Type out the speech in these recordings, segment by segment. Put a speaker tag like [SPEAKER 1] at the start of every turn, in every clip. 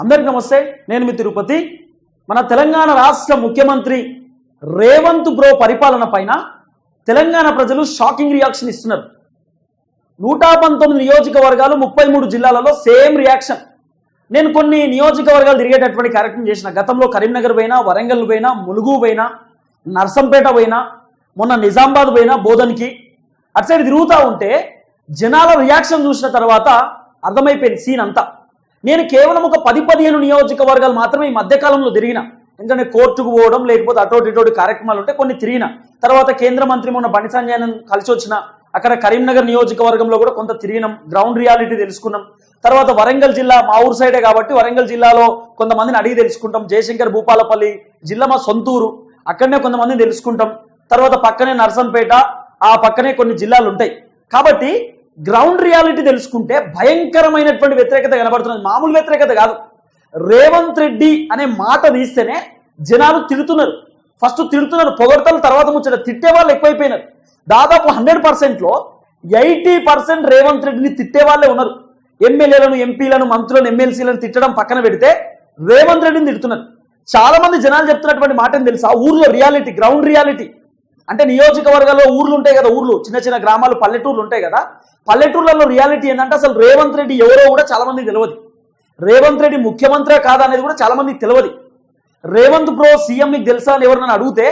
[SPEAKER 1] అందరికి నమస్తే నేను మీ తిరుపతి. మన తెలంగాణ రాష్ట్ర ముఖ్యమంత్రి రేవంత్ బ్రో పరిపాలన పైన తెలంగాణ ప్రజలు షాకింగ్ రియాక్షన్ ఇస్తున్నారు. నూట పంతొమ్మిది నియోజకవర్గాలు ముప్పై మూడు జిల్లాలలో సేమ్ రియాక్షన్. నేను కొన్ని నియోజకవర్గాలు తిరిగేటటువంటి కార్యక్రమం చేసిన గతంలో కరీంనగర్ పోయినా వరంగల్ పోయినా ములుగు పోయినా నర్సంపేట పోయినా మొన్న నిజామాబాద్ పోయినా బోధన్కి అటు సైడ్ తిరుగుతూ ఉంటే జనాల రియాక్షన్ చూసిన తర్వాత అర్థమైపోయింది సీన్ అంతా. నేను కేవలం ఒక పది పదిహేను నియోజకవర్గాలు మాత్రమే ఈ మధ్యకాలంలో తిరిగిన. ఎందుకంటే కోర్టుకు పోవడం లేకపోతే అటోటి ఇటోటి కార్యక్రమాలు ఉంటే కొన్ని తిరిగిన. తర్వాత కేంద్ర మంత్రి మొన్న బండి సంజయన్ కలిసి వచ్చిన అక్కడ కరీంనగర్ నియోజకవర్గంలో కూడా కొంత తిరిగినాం. గ్రౌండ్ రియాలిటీ తెలుసుకున్నాం. తర్వాత వరంగల్ జిల్లా మా ఊరు సైడే కాబట్టి వరంగల్ జిల్లాలో కొంతమందిని అడిగి తెలుసుకుంటాం. జయశంకర్ భూపాలపల్లి జిల్లా మా సొంతూరు అక్కడనే కొంతమందిని తెలుసుకుంటాం. తర్వాత పక్కనే నర్సంపేట ఆ పక్కనే కొన్ని జిల్లాలు ఉంటాయి. కాబట్టి గ్రౌండ్ రియాలిటీ తెలుసుకుంటే భయంకరమైనటువంటి వ్యతిరేకత కనబడుతున్నది. మామూలు వ్యతిరేకత కాదు. రేవంత్ రెడ్డి అనే మాట తీస్తేనే జనాలు తిడుతున్నారు. ఫస్ట్ తిడుతున్నారు. పొగడతలు తర్వాత ముచ్చట తిట్టే వాళ్ళు ఎక్కువైపోయినారు. దాదాపు హండ్రెడ్ పర్సెంట్లో ఎయిటీ పర్సెంట్ రేవంత్ రెడ్డిని తిట్టే వాళ్ళే ఉన్నారు. ఎమ్మెల్యేలను ఎంపీలను మంత్రులను ఎమ్మెల్సీలను తిట్టడం పక్కన పెడితే రేవంత్ రెడ్డిని తిడుతున్నారు. చాలా మంది జనాలు చెప్తున్నటువంటి మాట ఏం తెలుసా? ఊర్లో రియాలిటీ గ్రౌండ్ రియాలిటీ. అంటే నియోజకవర్గాల్లో ఊర్లు ఉంటాయి కదా ఊర్లు చిన్న చిన్న గ్రామాలు పల్లెటూర్లు ఉంటాయి కదా. పల్లెటూర్లలో రియాలిటీ ఏంటంటే అసలు రేవంత్ రెడ్డి ఎవరో కూడా చాలా మందికి తెలియదు రేవంత్ రెడ్డి ముఖ్యమంత్రి కాదా అనేది కూడా చాలా మందికి తెలియదు రేవంత్ బ్రో సీఎం మీకు తెలుసా అని ఎవరు నన్ను అడిగితే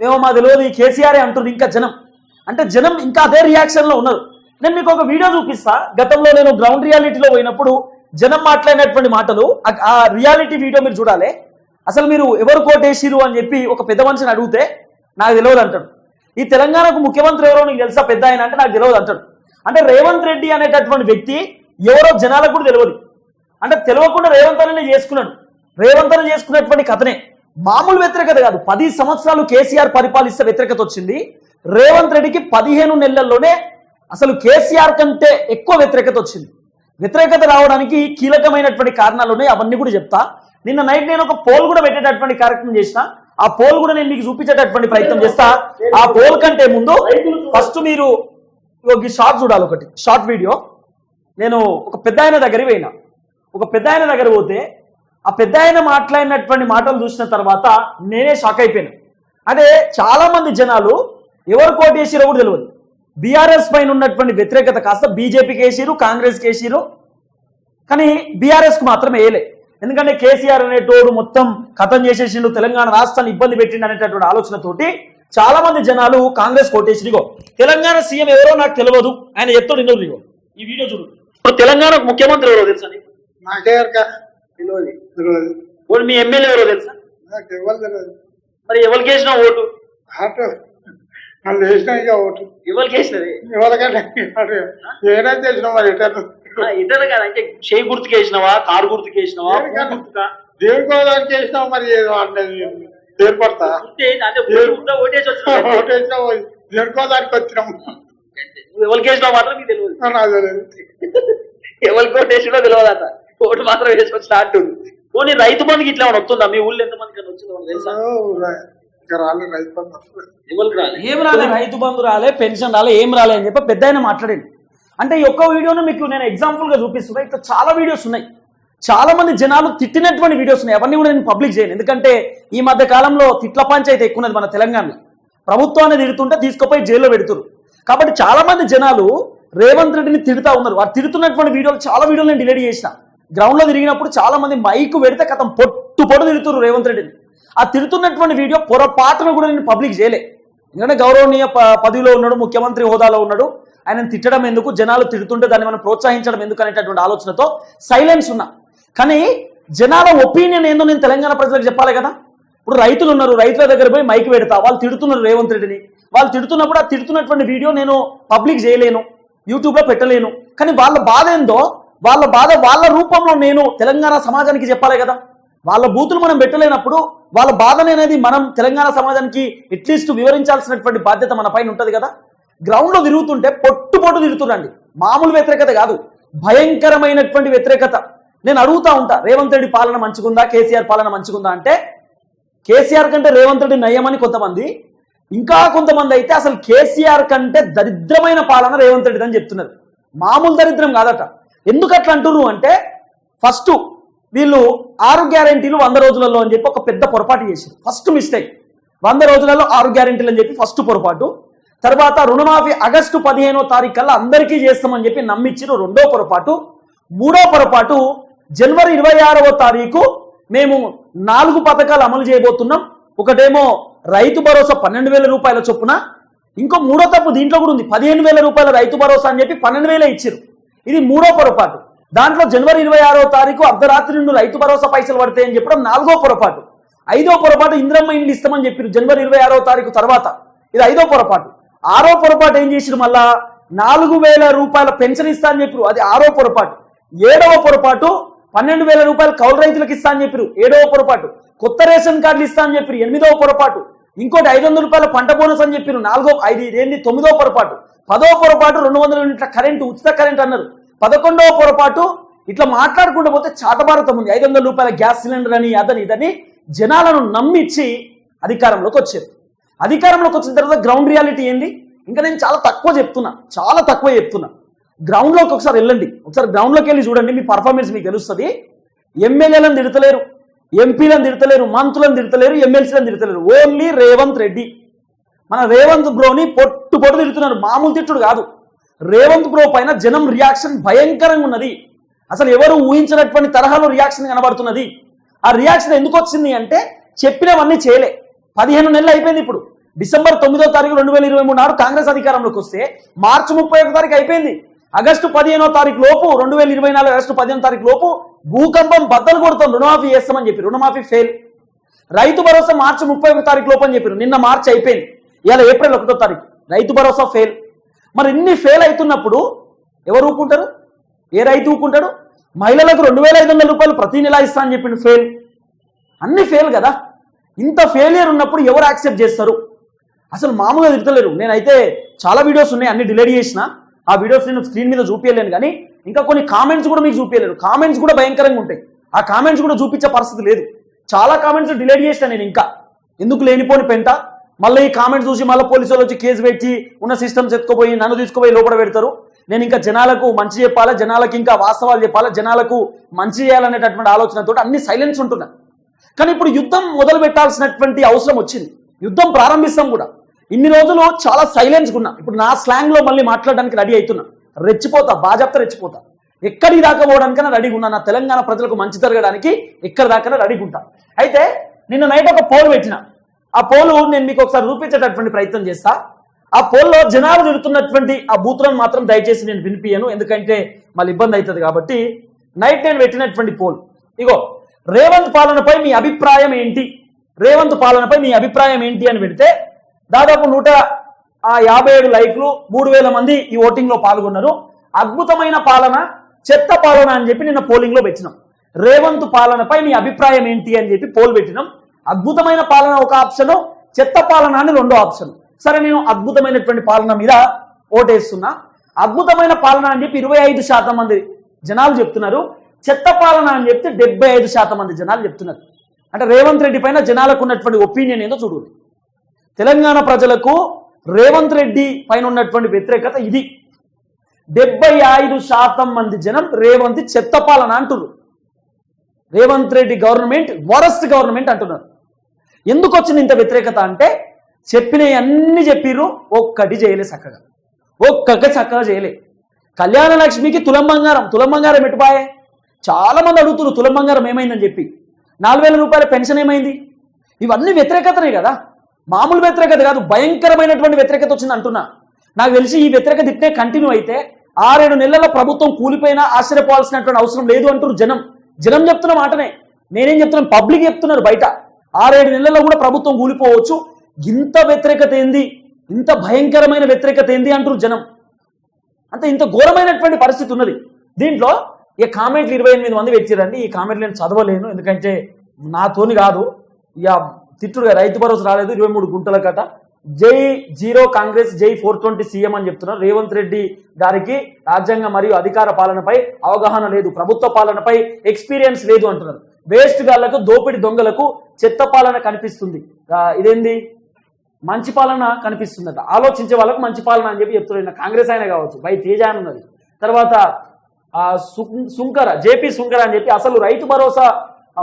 [SPEAKER 1] ఏమో మా తెలియదు ఈ కేసీఆర్ అంటుంది ఇంకా జనం. అంటే జనం ఇంకా అదే రియాక్షన్లో ఉన్నారు. నేను మీకు ఒక వీడియో చూపిస్తా. గతంలో నేను గ్రౌండ్ రియాలిటీలో పోయినప్పుడు జనం మాట్లాడినటువంటి మాటలు ఆ- ఆ రియాలిటీ వీడియో మీరు చూడాలి. అసలు మీరు ఎవరు కోటేసిరు అని చెప్పి ఒక పెద్ద మనిషిని అడిగితే నాకు తెలియదు అంటాడు. ఈ తెలంగాణకు ముఖ్యమంత్రి ఎవరో నీకు తెలుసా? పెద్ద ఆయన అంటే నాకు తెలియదు అంటాడు. అంటే రేవంత్ రెడ్డి అనేటటువంటి వ్యక్తి ఎవరో జనాలకు కూడా తెలియదు అంటే తెలియకుండా రేవంత్ అనే చేసుకున్నాడు. రేవంత్ అని చేసుకున్నటువంటి కథనే. మామూలు వ్యతిరేకత కాదు. పది సంవత్సరాలు కేసీఆర్ పరిపాలిస్తే వ్యతిరేకత వచ్చింది. రేవంత్ రెడ్డికి పదిహేను నెలల్లోనే అసలు కేసీఆర్ కంటే ఎక్కువ వ్యతిరేకత వచ్చింది. వ్యతిరేకత రావడానికి కీలకమైనటువంటి కారణాలు ఉన్నాయి అవన్నీ కూడా చెప్తా. నిన్న నైట్ నేను ఒక పోల్ కూడా పెట్టేటటువంటి కార్యక్రమం చేసిన. ఆ పోల్ కూడా నేను మీకు చూపించేటటువంటి ప్రయత్నం చేస్తా. ఆ పోల్ కంటే ముందు ఫస్ట్ మీరు ఒక షార్ట్ చూడాలి ఒకటి. Short video. నేను ఒక పెద్ద ఆయన దగ్గరికి పోయినా. ఒక పెద్ద ఆయన దగ్గర పోతే ఆ పెద్ద ఆయన మాట్లాడినటువంటి మాటలు చూసిన తర్వాత నేనే షాక్ అయిపోయాను. అదే చాలా మంది జనాలు ఎవరు కోటేసిరో కూడా తెలియదు బీఆర్ఎస్ పైన ఉన్నటువంటి వ్యతిరేకత కాస్త బీజేపీకి వేసిరు కాంగ్రెస్కి వేసిరు. కానీ బీఆర్ఎస్కు మాత్రం వేయలే. ఎందుకంటే కేసీఆర్ అనేటోడు మొత్తం కథం చేసేసిండు తెలంగాణ రాష్ట్రాన్ని ఇబ్బంది పెట్టిండు అనేటటువంటి ఆలోచనతోటి చాలా మంది జనాలు కాంగ్రెస్ కోటేసిరిగో తెలంగాణ సీఎం ఎవరో నాకు తెలియదు ఆయన చెప్తాడు ఇన్నోరు ఇగో ఈ వీడియో చూడు. ఇప్పుడు తెలంగాణకు ముఖ్యమంత్రి ఎవరో తెలుసా నీకు? మీ ఎమ్మెల్యే ఎవరో తెలుసా? మరి ఎవరికి వేసిన ఓటు?
[SPEAKER 2] వేసిన ఇక ఓటు.
[SPEAKER 1] ఎవరికి వేసినది?
[SPEAKER 2] ఎవరికంటే ఏదైనా తెలిసిన మరి ఎటర్
[SPEAKER 1] ఇతర కదా అంటే చేయి గుర్తుకు వేసినవా కారు గుర్తుకు వేసినవా పువ్వు గుర్తుకా?
[SPEAKER 2] దేవుడికో దానికి వేసినావు మరి ఏర్పడతా?
[SPEAKER 1] ఓటేసి వచ్చినావు.
[SPEAKER 2] వచ్చినాం
[SPEAKER 1] నువ్వు ఎవరికి వేసినావు మాత్రం తెలియదు. ఎవరికి ఓటు వేసినో తెలియదట. ఓటు మాత్రం వేసుకొచ్చిన అంటుంది పోనీ రైతు బంధుకి ఇట్లా వస్తుందా? మీ ఊళ్ళో ఎంత మందికి వచ్చిందో తెలుసా?
[SPEAKER 2] ఇంకా రాలేదు రైతు బంధు.
[SPEAKER 1] రాలే? ఏం రాలే? రైతు బంధు రాలే పెన్షన్ రాలే ఏం రాలే అని చెప్పి పెద్ద ఆయన మాట్లాడండి. అంటే ఈ ఒక్క వీడియోను మీకు నేను ఎగ్జాంపుల్గా చూపిస్తున్నా. ఇట్లా చాలా వీడియోస్ ఉన్నాయి. చాలా మంది జనాలు తిట్టినటువంటి వీడియోస్ ఉన్నాయి. అవన్నీ కూడా నేను పబ్లిక్ చేయను. ఎందుకంటే ఈ మధ్య కాలంలో తిట్ల పంచాయతీ ఎక్కువ ఉన్నది మన తెలంగాణలో. ప్రభుత్వాన్ని తిడుతుంటే తీసుకుపోయి జైల్లో పెడుతురు కాబట్టి చాలా మంది జనాలు రేవంత్ రెడ్డిని తిడుతా ఉన్నారు. వారు తిడుతున్నటువంటి వీడియోలు చాలా వీడియోలు నేను డిలీట్ చేసిన. గ్రౌండ్లో తిరిగినప్పుడు చాలా మంది మైక్ పెడితే కథం పొట్టు పొట్టు తిడుతున్నారు రేవంత్ రెడ్డిని. ఆ తిడుతున్నటువంటి వీడియో పొరపాటును కూడా నేను పబ్లిక్ చేయలే. ఎందుకంటే గౌరవనీయ ప- పదవిలో ఉన్నాడు ముఖ్యమంత్రి హోదాలో ఉన్నాడు. ఆయన తిట్టడం ఎందుకు? జనాలు తిడుతుంటే దాన్ని మనం ప్రోత్సహించడం ఎందుకు అనేటటువంటి ఆలోచనతో సైలెన్స్ ఉన్నా. కానీ జనాల ఒపీనియన్ ఏందో నేను తెలంగాణ ప్రజలకు చెప్పాలి కదా. ఇప్పుడు రైతులు ఉన్నారు రైతుల దగ్గర పోయి మైక్ పెడతా. వాళ్ళు తిడుతున్నారు రేవంత్ రెడ్డిని. వాళ్ళు తిడుతున్నప్పుడు ఆ తిడుతున్నటువంటి వీడియో నేను పబ్లిక్ చేయలేను యూట్యూబ్లో పెట్టలేను. కానీ వాళ్ళ బాధ ఏందో వాళ్ళ బాధ వాళ్ళ రూపంలో నేను తెలంగాణ సమాజానికి చెప్పాలి కదా. వాళ్ళ బూతులు మనం పెట్టలేనప్పుడు వాళ్ళ బాధనే అనేది మనం తెలంగాణ సమాజానికి అట్లీస్ట్ వివరించాల్సినటువంటి బాధ్యత మన పైన ఉంటుంది కదా. గ్రౌండ్లో తిరుగుతుంటే పొట్టు పొట్టు తిరుగుతుండండి మామూలు వ్యతిరేకత కాదు. భయంకరమైనటువంటి వ్యతిరేకత. నేను అడుగుతా ఉంటా రేవంత్ రెడ్డి పాలన మంచిగుందా? కేసీఆర్ పాలన మంచిగుందా అంటే కేసీఆర్ కంటే రేవంత్ రెడ్డి నయమని కొంతమంది ఇంకా కొంతమంది అయితే అసలు కేసీఆర్ కంటే దరిద్రమైన పాలన రేవంత్ రెడ్డి అని చెప్తున్నారు. మామూలు దరిద్రం కాదట. ఎందుకు అట్లా అంటున్నారు అంటే ఫస్ట్ వీళ్ళు ఆరు గ్యారంటీలు వంద రోజులలో అని చెప్పి ఒక పెద్ద పొరపాటు చేశారు. First mistake. వంద రోజులలో ఆరు గ్యారంటీలు అని చెప్పి ఫస్ట్ పొరపాటు. తర్వాత రుణమాఫీ ఆగస్టు పదిహేనో తారీఖు కల్లా అందరికీ చేస్తామని చెప్పి నమ్మించిన రెండో పొరపాటు. మూడో పొరపాటు జనవరి ఇరవై ఆరవ తారీఖు మేము నాలుగు పథకాలు అమలు చేయబోతున్నాం. ఒకటేమో రైతు భరోసా పన్నెండు వేల రూపాయల చొప్పున ఇంకో మూడో తప్పు దీంట్లో కూడా ఉంది. పదిహేను వేల రూపాయల రైతు భరోసా అని చెప్పి పన్నెండు వేలే ఇచ్చారు ఇది మూడో పొరపాటు. దాంట్లో జనవరి ఇరవై ఆరో తారీఖు అర్ధరాత్రి నుండి రైతు భరోసా పైసలు పడతాయని చెప్పడం నాలుగో పొరపాటు. ఐదో పొరపాటు ఇంద్రమ్మ ఇండ్లు ఇస్తామని చెప్పారు జనవరి ఇరవై ఆరో తారీఖు తర్వాత. ఇది ఐదో పొరపాటు. ఆరో పొరపాటు ఏం చేసిరు మళ్ళా? నాలుగు వేల రూపాయల పెన్షన్ ఇస్తా అని చెప్పారు. అది ఆరో పొరపాటు. ఏడవ పొరపాటు పన్నెండు వేల రూపాయలు కౌలు రైతులకు ఇస్తా అని చెప్పారు. ఏడవ పొరపాటు. కొత్త రేషన్ కార్డులు ఇస్తా అని చెప్పారు. ఎనిమిదవ పొరపాటు. ఇంకోటి ఐదు వందల రూపాయల పంట బోనస్ అని చెప్పారు. నాలుగో ఐదు ఏంటి తొమ్మిదో పొరపాటు. పదో పొరపాటు రెండు వందల యూనిట్ల కరెంటు ఉచిత కరెంట్ అన్నారు. పదకొండవ పొరపాటు ఇట్లా మాట్లాడుకుంటూ పోతే చాటభారతం ఉంది. ఐదు వందల రూపాయల గ్యాస్ సిలిండర్ అని అదని ఇదని జనాలను నమ్మించి అధికారంలోకి వచ్చారు. అధికారంలోకి వచ్చిన తర్వాత గ్రౌండ్ రియాలిటీ ఏంది ఇంకా నేను చాలా తక్కువ చెప్తున్నా చాలా తక్కువ చెప్తున్నా. గ్రౌండ్లోకి ఒకసారి వెళ్ళండి. ఒకసారి గ్రౌండ్లోకి వెళ్ళి చూడండి మీ పర్ఫార్మెన్స్ మీకు తెలుస్తుంది. ఎమ్మెల్యేలను తిడతలేరు ఎంపీలను తిడతలేరు మంత్రులను తిడతలేరు ఎమ్మెల్సీలను తిడతలేరు. ఓన్లీ రేవంత్ రెడ్డి. మన రేవంత్ బ్రోని పొట్టు పొట్టు తిడుతున్నారు. మామూలు తిట్టుడు కాదు. రేవంత్ బ్రో పైన జనం రియాక్షన్ భయంకరంగా ఉన్నది. అసలు ఎవరు ఊహించినటువంటి తరహాలో రియాక్షన్ కనబడుతున్నది? ఆ రియాక్షన్ ఎందుకు వచ్చింది అంటే చెప్పినవన్నీ చేయలే. పదిహేను నెలలు అయిపోయింది ఇప్పుడు. డిసెంబర్ తొమ్మిదో తారీఖు రెండు వేల ఇరవై మూడు నాడు కాంగ్రెస్ అధికారంలోకి వస్తే మార్చి ముప్పై ఒక తారీఖు అయిపోయింది. ఆగస్టు పదిహేనో తారీఖు లోపు రెండు వేల ఇరవై నాలుగు ఆగస్టు పదిహేను తారీఖు లోపు భూకంపం బద్దలు కొడుతాం రుణమాఫీ చేస్తామని చెప్పి రుణమాఫీ ఫెయిల్ రైతు భరోసా మార్చి ముప్పై ఒక తారీఖు లోపు అని చెప్పారు. నిన్న మార్చి అయిపోయింది. ఇవాళ ఏప్రిల్ ఒకటో తారీఖు. రైతు భరోసా ఫెయిల్ మరి ఇన్ని ఫెయిల్ అవుతున్నప్పుడు ఎవరు ఊకుంటారు ఏ రైతు ఊకుంటాడు మహిళలకు రెండు వేల ఐదు వందల రూపాయలు ప్రతి నెల ఇస్తా అని చెప్పిండు ఫెయిల్ అన్ని ఫెయిల్ కదా. ఇంత ఫెయిలియర్ ఉన్నప్పుడు ఎవరు యాక్సెప్ట్ చేస్తారు? అసలు మామూలుగా తిడతలేరు. నేనైతే చాలా వీడియోస్ ఉన్నాయి అన్ని డిలీట్ చేసిన. ఆ వీడియోస్ నేను స్క్రీన్ మీద చూపించలేను కానీ ఇంకా కొన్ని కామెంట్స్ కూడా మీకు చూపించలేరు కామెంట్స్ కూడా భయంకరంగా ఉంటాయి. ఆ కామెంట్స్ కూడా చూపించే పరిస్థితి లేదు. చాలా కామెంట్స్ డిలీట్ చేసిన నేను ఇంకా. ఎందుకు లేనిపోని పెంట? మళ్ళీ ఈ కామెంట్స్ చూసి మళ్ళీ పోలీసు వాళ్ళు వచ్చి కేసు పెట్టి ఉన్న సిస్టమ్స్ ఎత్తుకుపోయి నన్ను తీసుకుపోయి లోపల పెడతారు. నేను ఇంకా జనాలకు మంచి చెప్పాలా? జనాలకు ఇంకా వాస్తవాలు చెప్పాలా? జనాలకు మంచి చేయాలనేటటువంటి ఆలోచనతో అన్ని సైలెన్స్ ఉంటున్నా కానీ ఇప్పుడు యుద్ధం మొదలు పెట్టాల్సినటువంటి అవసరం వచ్చింది. యుద్ధం ప్రారంభిస్తాం కూడా. ఇన్ని రోజులు చాలా సైలెన్స్గా ఉన్నా ఇప్పుడు నా స్లాంగ్లో మళ్ళీ మాట్లాడడానికి రెడీ అవుతున్నా రెచ్చిపోతా బాజాప్తా రెచ్చిపోతా. ఎక్కడి దాకా పోవడానికైనా రెడీగా ఉన్నా నా తెలంగాణ ప్రజలకు మంచి జరగడానికి ఎక్కడి దాకా రెడీగా ఉంటా అయితే నిన్న నైట్ ఒక పోల్ పెట్టిన. ఆ పోలు నేను మీకు ఒకసారి చూపించేటటువంటి ప్రయత్నం చేస్తా. ఆ పోల్లో జనాలు తిరుగుతున్నటువంటి ఆ బూతులను మాత్రం దయచేసి నేను వినిపించను ఎందుకంటే మళ్ళీ ఇబ్బంది అవుతుంది కాబట్టి నైట్ నేను పెట్టినటువంటి పోల్ ఇగో రేవంత్ పాలనపై మీ అభిప్రాయం ఏంటి? రేవంత్ పాలనపై మీ అభిప్రాయం ఏంటి అని పెడితే దాదాపు నూట ఆ యాభై ఏడు లైక్లు మూడు వేల మంది ఈ ఓటింగ్లో పాల్గొన్నారు. అద్భుతమైన పాలన చెత్త పాలన అని చెప్పి నిన్న పోలింగ్లో పెట్టినాం. రేవంత్ పాలనపై మీ అభిప్రాయం ఏంటి అని చెప్పి పోల్ పెట్టినాం. అద్భుతమైన పాలన ఒక ఆప్షన్ చెత్త పాలన అని రెండో ఆప్షన్. సరే నేను అద్భుతమైనటువంటి పాలన మీద ఓటేస్తున్నా. అద్భుతమైన పాలన అని చెప్పి ఇరవై ఐదు శాతం మంది జనాలు చెప్తున్నారు. చెత్త పాలన అని చెప్తే డెబ్బై ఐదు శాతం మంది జనాలు చెప్తున్నారు. అంటే రేవంత్ రెడ్డి పైన జనాలకు ఉన్నటువంటి ఒపీనియన్ ఏందో చూడండి తెలంగాణ ప్రజలకు రేవంత్ రెడ్డి పైన ఉన్నటువంటి వ్యతిరేకత ఇది. డెబ్బై ఐదు శాతం మంది జనం రేవంత్ చెత్త పాలన అంటున్నారు Revanth Reddy government worst government అంటున్నారు. ఎందుకు వచ్చింది ఇంత వ్యతిరేకత అంటే చెప్పినవి అన్ని చెప్పిర్రు ఒక్కటి చేయలే చక్కగా. ఒక్కటి చక్కగా చేయలే. కళ్యాణ లక్ష్మికి తులం బంగారం తులం బంగారం ఎటుపాయే? చాలా మంది అడుగుతున్నారు తులం బంగారం ఏమైందని చెప్పి. నాలుగు వేల రూపాయల పెన్షన్ ఏమైంది? ఇవన్నీ వ్యతిరేకతనే కదా. మామూలు వ్యతిరేకత కాదు భయంకరమైనటువంటి వ్యతిరేకత వచ్చింది అంటున్నా. నాకు తెలిసి ఈ వ్యతిరేకత ఇట్టే కంటిన్యూ అయితే ఆరేడు నెలల ప్రభుత్వం కూలిపోయినా ఆశ్చర్యపోవాల్సినటువంటి అవసరం లేదు అంటారు జనం. జనం చెప్తున్న మాటనే. నేనేం చెప్తున్నాను? పబ్లిక్ చెప్తున్నారు బయట. ఆరేడు నెలల్లో కూడా ప్రభుత్వం కూలిపోవచ్చు. ఇంత వ్యతిరేకత ఏంది? ఇంత భయంకరమైన వ్యతిరేకత ఏంది అంటారు జనం. అంటే ఇంత ఘోరమైనటువంటి పరిస్థితి ఉన్నది. దీంట్లో ఈ కామెంట్లు ఇరవై ఎనిమిది మంది పెట్టిరండి ఈ కామెంట్లు నేను చదవలేను. ఎందుకంటే నాతోని కాదు. ఇక తిట్టుడుగా రైతు భరోసా రాలేదు ఇరవై మూడు గుంటల కట జై జీరో కాంగ్రెస్ జై ఫోర్ ట్వంటీ సీఎం అని చెప్తున్నారు. రేవంత్ రెడ్డి గారికి రాజ్యాంగ మరియు అధికార పాలనపై అవగాహన లేదు ప్రభుత్వ పాలనపై ఎక్స్పీరియన్స్ లేదు అంటున్నారు. వేస్ట్ గాళ్ళకు దోపిడి దొంగలకు చెత్త పాలన కనిపిస్తుంది. ఇదేంది? మంచి పాలన కనిపిస్తుందట. ఆలోచించే వాళ్ళకు మంచి పాలన అని చెప్పి చెప్తున్నారు. కాంగ్రెస్ ఆయన కావచ్చు. బై తేజ అని ఉన్నది. తర్వాత ఆ సుంకర జేపీ సుంకర అని చెప్పి అసలు రైతు భరోసా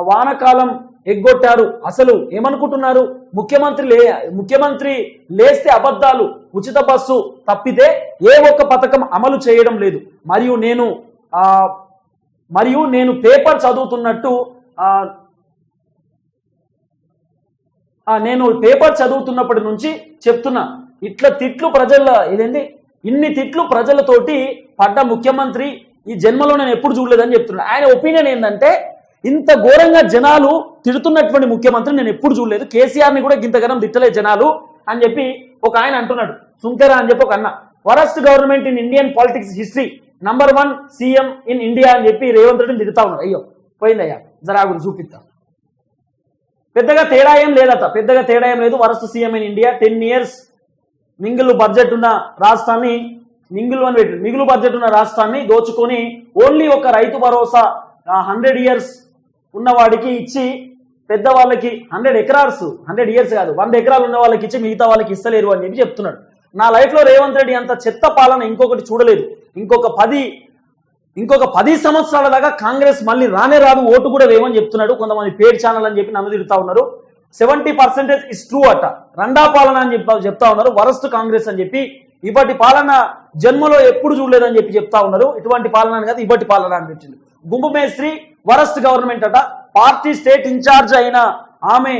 [SPEAKER 1] వానకాలం ఎగ్గొట్టారు. అసలు ఏమనుకుంటున్నారు? ముఖ్యమంత్రి లే ముఖ్యమంత్రి లేస్తే అబద్ధాలు ఉచిత బస్సు తప్పితే ఏ ఒక్క పథకం అమలు చేయడం లేదు. మరియు నేను మరియు నేను పేపర్ చదువుతున్నట్టు నేను పేపర్ చదువుతున్నప్పటి నుంచి చెప్తున్నా. ఇట్లా తిట్లు ప్రజల ఇదేంటి ఇన్ని తిట్లు ప్రజలతోటి పడ్డ ముఖ్యమంత్రి ఈ జన్మలో నేను ఎప్పుడు చూడలేదని చెప్తున్నాను ఆయన ఒపీనియన్ ఏంటంటే ఇంత ఘోరంగా జనాలు తిడుతున్నటువంటి ముఖ్యమంత్రి నేను ఎప్పుడు చూడలేదు. కేసీఆర్ని కూడా ఇంతగానం తిట్టలేదు జనాలు అని చెప్పి ఒక ఆయన అంటున్నాడు. సుంకర అని చెప్పి ఒక అన్న. Worst government in Indian politics history. Number one CM in India అని చెప్పి రేవంత్ రెడ్డిని తిడుతా ఉన్నాడు. అయ్యో పోయిందయ్యా. జరాగురు చూపిస్తా. పెద్దగా తేడా ఏం లేదట. పెద్దగా తేడా ఏం లేదు. Worst CM in India. Ten years మింగులు budget ఉన్న రాష్ట్రాన్ని మింగులు అని పెట్టి మిగులు బడ్జెట్ ఉన్న రాష్ట్రాన్ని దోచుకొని ఓన్లీ ఒక రైతు భరోసా హండ్రెడ్ ఇయర్స్ ఉన్నవాడికి ఇచ్చి పెద్దవాళ్ళకి హండ్రెడ్ ఎకరార్స్ హండ్రెడ్ ఇయర్స్ కాదు వంద ఎకరాలు ఉన్న వాళ్ళకి ఇచ్చి మిగతా వాళ్ళకి ఇస్తలేరు అని చెప్పి చెప్తున్నాడు. నా లైఫ్లో రేవంత్ రెడ్డి అంత చెత్త పాలన ఇంకొకటి చూడలేదు. ఇంకొక పది ఇంకొక పది సంవత్సరాల దాకా కాంగ్రెస్ మళ్ళీ రానే రాదు ఓటు కూడా వేయమని చెప్తున్నాడు. కొంతమంది పేడ్ ఛానల్ అని చెప్పి నన్ను తిడుతా ఉన్నారు. సెవెంటీ పర్సెంటేజ్ ఇస్ ట్రూ అట. రెండా పాలన అని చెప్తా చెప్తా ఉన్నారు. వరస్ట్ కాంగ్రెస్ అని చెప్పి. ఇప్పటి పాలన జన్మలో ఎప్పుడు చూడలేదని చెప్పి చెప్తా ఉన్నారు. ఇటువంటి పాలన అని కాదు ఇప్పటి పాలన అనిపించింది గుంపు మేస్త్రి వరస్ట్ గవర్నమెంట్ అట. పార్టీ స్టేట్ ఇన్ఛార్జ్ అయిన ఆమె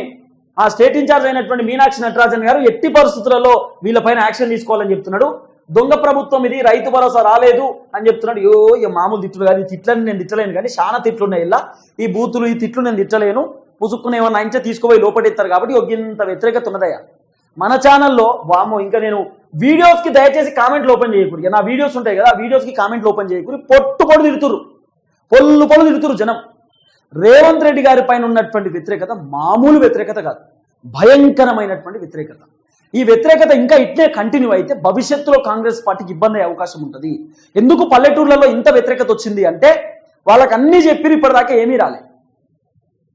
[SPEAKER 1] ఆ స్టేట్ ఇన్ఛార్జ్ అయినటువంటి మీనాక్షి నటరాజన్ గారు ఎట్టి పరిస్థితులలో వీళ్ళపైన యాక్షన్ తీసుకోవాలని చెప్తున్నాడు. దొంగ ప్రభుత్వం ఇది రైతు భరోసా రాలేదు అని చెప్తున్నాడు. యో ఇక మామూలు తిట్లు కాదు. ఈ తిట్లని నేను తిట్టలేను కానీ చాలా తిట్లు ఉన్నాయి ఇలా. ఈ బూతులు ఈ తిట్లు నేను తిట్టలేను. పుసుక్కుని ఏమన్నా ఇంచే తీసుకుపోయి లోపడెత్తారు కాబట్టి ఒక వ్యతిరేకత ఉన్నదయ్యా. మన ఛానల్లో వామో ఇంకా నేను వీడియోస్కి దయచేసి కామెంట్లు ఓపెన్ చేయకూడదు. నా వీడియోస్ ఉంటాయి కదా ఆ వీడియోస్కి కామెంట్లు ఓపెన్ చేయకూడదు. పొట్టు పొడి తిడుతురు పొల్లు పొలు తిడుతురు జనం. రేవంత్ రెడ్డి గారి పైన ఉన్నటువంటి వ్యతిరేకత మామూలు వ్యతిరేకత కాదు. భయంకరమైనటువంటి వ్యతిరేకత. ఈ వ్యతిరేకత ఇంకా ఇట్లే కంటిన్యూ అయితే భవిష్యత్తులో కాంగ్రెస్ పార్టీకి ఇబ్బంది అయ్యే అవకాశం ఉంటుంది. ఎందుకు పల్లెటూర్లలో ఇంత వ్యతిరేకత వచ్చింది అంటే వాళ్ళకి అన్ని చెప్పిరు ఇప్పటిదాకా ఏమీ రాలే.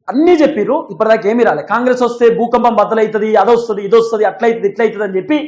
[SPEAKER 1] అన్నీ చెప్పిర్రు ఇప్పటిదాకా ఏమీ రాలే. కాంగ్రెస్ వస్తే భూకంపం బద్దలవుతుంది అదొస్తుంది ఇదొస్తుంది అట్లయితుంది ఇట్లయితుంది అని చెప్పి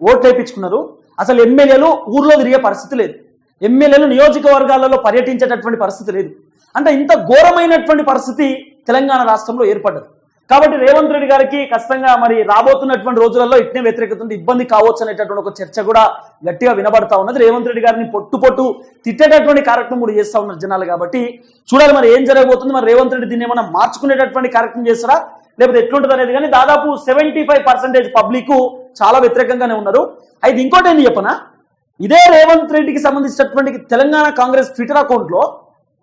[SPEAKER 1] ఓట్లు వేయించుకున్నారు అసలు ఎమ్మెల్యేలు ఊర్లో తిరిగే పరిస్థితి లేదు. ఎమ్మెల్యేలు నియోజకవర్గాలలో పర్యటించేటటువంటి పరిస్థితి లేదు. అంటే ఇంత ఘోరమైనటువంటి పరిస్థితి తెలంగాణ రాష్ట్రంలో ఏర్పడ్డది. కాబట్టి రేవంత్ రెడ్డి గారికి ఖచ్చితంగా మరి రాబోతున్నటువంటి రోజులలో ఇట్నే వ్యతిరేకత ఉంది ఇబ్బంది కావచ్చు అనేటటువంటి ఒక చర్చ కూడా గట్టిగా వినబడతా ఉన్నది. రేవంత్ రెడ్డి గారిని పొట్టు పొట్టు తిట్టేటటువంటి కార్యక్రమం కూడా చేస్తా ఉన్నారు జనాలు కాబట్టి చూడాలి మరి ఏం జరగబోతుంది. మరి రేవంత్ రెడ్డి దీన్ని ఏమైనా మార్చుకునేటటువంటి కార్యక్రమం చేస్తారా? లేకపోతే ఎట్లుంటుంది అనేది కానీ దాదాపు సెవెంటీ ఫైవ్ పర్సెంటేజ్ పబ్లిక్ చాలా వ్యతిరేకంగానే ఉన్నారు. అయితే ఇంకోటి ఏంది చెప్పనా? ఇదే రేవంత్ రెడ్డికి సంబంధించినటువంటి తెలంగాణ కాంగ్రెస్ ట్విట్టర్ అకౌంట్లో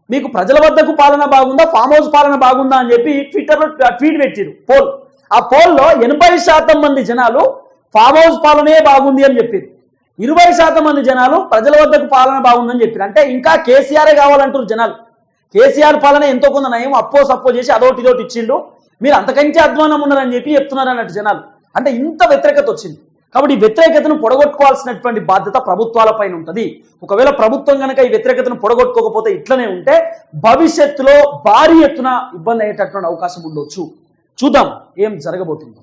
[SPEAKER 1] మీకు ప్రజల వద్దకు పాలన బాగుందా ఫామ్ హౌస్ పాలన బాగుందా అని చెప్పి ట్విట్టర్లో ట్వీట్ పెట్టిరు పోల్. ఆ పోల్లో ఎనభై శాతం మంది జనాలు ఫామ్ హౌస్ పాలనే బాగుంది అని చెప్పారు. ఇరవై శాతం మంది జనాలు ప్రజల వద్దకు పాలన బాగుందని చెప్పారు. అంటే ఇంకా కేసీఆరే కావాలంటారు జనాలు. కేసీఆర్ పాలన ఎంతో కొంత నయం అప్పో సప్పో చేసి అదోటి ఇదోటి ఇచ్చిండు. మీరు అంతకంటే అధ్వానం ఉన్నారని చెప్పి చెప్తున్నారు అన్నట్టు జనాలు. అంటే ఇంత వ్యతిరేకత వచ్చింది. కాబట్టి ఈ వ్యతిరేకతను పొడగొట్టుకోవాల్సినటువంటి బాధ్యత ప్రభుత్వాలపైన ఉంటుంది. ఒకవేళ ప్రభుత్వం కనుక ఈ వ్యతిరేకతను పొడగొట్టుకోకపోతే ఇట్లనే ఉంటే భవిష్యత్తులో భారీ ఎత్తున ఇబ్బంది అయ్యేటటువంటి అవకాశం ఉండొచ్చు. చూద్దాం ఏం జరగబోతుందో.